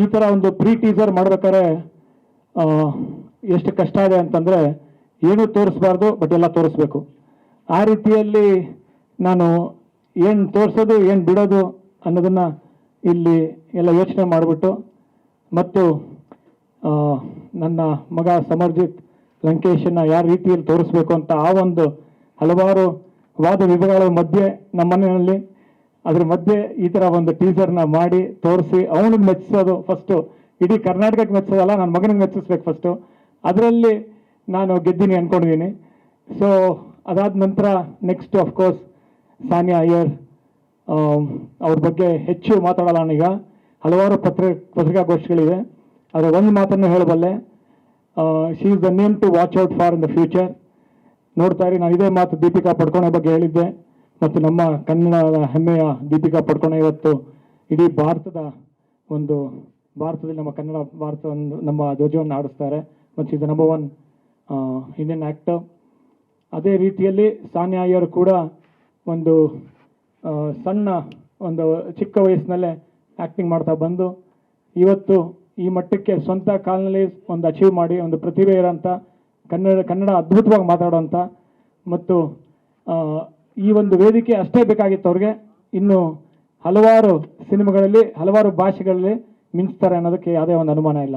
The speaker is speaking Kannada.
ಈ ಥರ ಒಂದು ಪ್ರೀ ಟೀಸರ್ ಮಾಡ್ಬೇಕಾದ್ರೆ ಎಷ್ಟು ಕಷ್ಟ ಇದೆ ಅಂತಂದರೆ ಏನೂ ತೋರಿಸ್ಬಾರ್ದು ಬಟ್ ಎಲ್ಲ ತೋರಿಸ್ಬೇಕು. ಆ ರೀತಿಯಲ್ಲಿ ನಾನು ಏನು ತೋರಿಸೋದು, ಏನು ಬಿಡೋದು ಅನ್ನೋದನ್ನು ಇಲ್ಲಿ ಎಲ್ಲ ಯೋಚನೆ ಮಾಡಿಬಿಟ್ಟು, ಮತ್ತು ನನ್ನ ಮಗ ಸಮರ್ಜಿತ್ ಲಂಕೇಶನ್ನು ಯಾವ ರೀತಿಯಲ್ಲಿ ತೋರಿಸ್ಬೇಕು ಅಂತ ಆ ಒಂದು ಹಲವಾರು ವಾದ ವಿಭಾಗಗಳ ಮಧ್ಯೆ ನಮ್ಮ ಮನೆಯಲ್ಲಿ ಅದ್ರ ಮಧ್ಯೆ ಈ ಥರ ಒಂದು ಟೀಸರ್ನ ಮಾಡಿ ತೋರಿಸಿ ಅವನಿಗೆ ಮೆಚ್ಚಿಸೋದು ಫಸ್ಟು ಇಡೀ ಕರ್ನಾಟಕಕ್ಕೆ ಮೆಚ್ಚಿಸೋದಲ್ಲ ನನ್ನ ಮಗನಿಗೆ ಮೆಚ್ಚಿಸ್ಬೇಕು ಫಸ್ಟು ಅದರಲ್ಲಿ ನಾನು ಗೆದ್ದೀನಿ ಅಂದ್ಕೊಂಡಿದ್ದೀನಿ ಸೊ ಅದಾದ ನಂತರ ನೆಕ್ಸ್ಟ್ ಅಫ್ಕೋರ್ಸ್ ಸಾನಿಯಾ ಅಯ್ಯರ್ ಅವ್ರ ಬಗ್ಗೆ ಹೆಚ್ಚು ಮಾತಾಡೋಲ್ಲ ನಾನೀಗ ಹಲವಾರು ಪತ್ರ, ಪತ್ರಿಕಾಗೋಷ್ಠಿಗಳಿವೆ. ಆದರೆ ಒಂದು ಮಾತನ್ನು ಹೇಳಬಲ್ಲೆ. She is the name to watch out for in the future ನೋಡ್ತಾ ಇರಿ, ನಾನು ಇದೇ ಮಾತು ದೀಪಿಕಾ ಪಡ್ಕೊಳ್ಳೋ ಬಗ್ಗೆ ಹೇಳಿದ್ದೆ. ಮತ್ತು ನಮ್ಮ ಕನ್ನಡದ ಹೆಮ್ಮೆಯ ದೀಪಿಕಾ ಪಡ್ಕೊಣ ಇವತ್ತು ಇಡೀ ಭಾರತದ ಒಂದು ಭಾರತದಲ್ಲಿ ನಮ್ಮ ಕನ್ನಡ ಭಾರತ ನಮ್ಮ ಧ್ವಜವನ್ನು ಆಡಿಸ್ತಾರೆ ಮತ್ತು is the number one Indian actor ಅದೇ ರೀತಿಯಲ್ಲಿ ಸಾನಿಯಾ ಅಯ್ಯರು ಕೂಡ ಒಂದು ಸಣ್ಣ ಒಂದು ಚಿಕ್ಕ ವಯಸ್ಸಿನಲ್ಲೇ ಆ್ಯಕ್ಟಿಂಗ್ ಮಾಡ್ತಾ ಬಂದು, ಇವತ್ತು ಈ ಮಟ್ಟಕ್ಕೆ ಸ್ವಂತ ಕಾಲಿನಲ್ಲಿ ಒಂದು ಅಚೀವ್ ಮಾಡಿ, ಒಂದು ಪ್ರತಿಭೆ ಇರೋಂಥ ಕನ್ನಡ ಕನ್ನಡ ಅದ್ಭುತವಾಗಿ ಮಾತಾಡೋಂಥ ಮತ್ತು ಈ ಒಂದು ವೇದಿಕೆ ಅಷ್ಟೇ ಬೇಕಾಗಿತ್ತು ಅವ್ರಿಗೆ. ಇನ್ನು ಹಲವಾರು ಸಿನಿಮಾಗಳಲ್ಲಿ, ಹಲವಾರು ಭಾಷೆಗಳಲ್ಲಿ ಮಿಂಚ್ತಾರೆ ಅನ್ನೋದಕ್ಕೆ ಯಾವುದೇ ಒಂದು ಅನುಮಾನ ಇಲ್ಲ.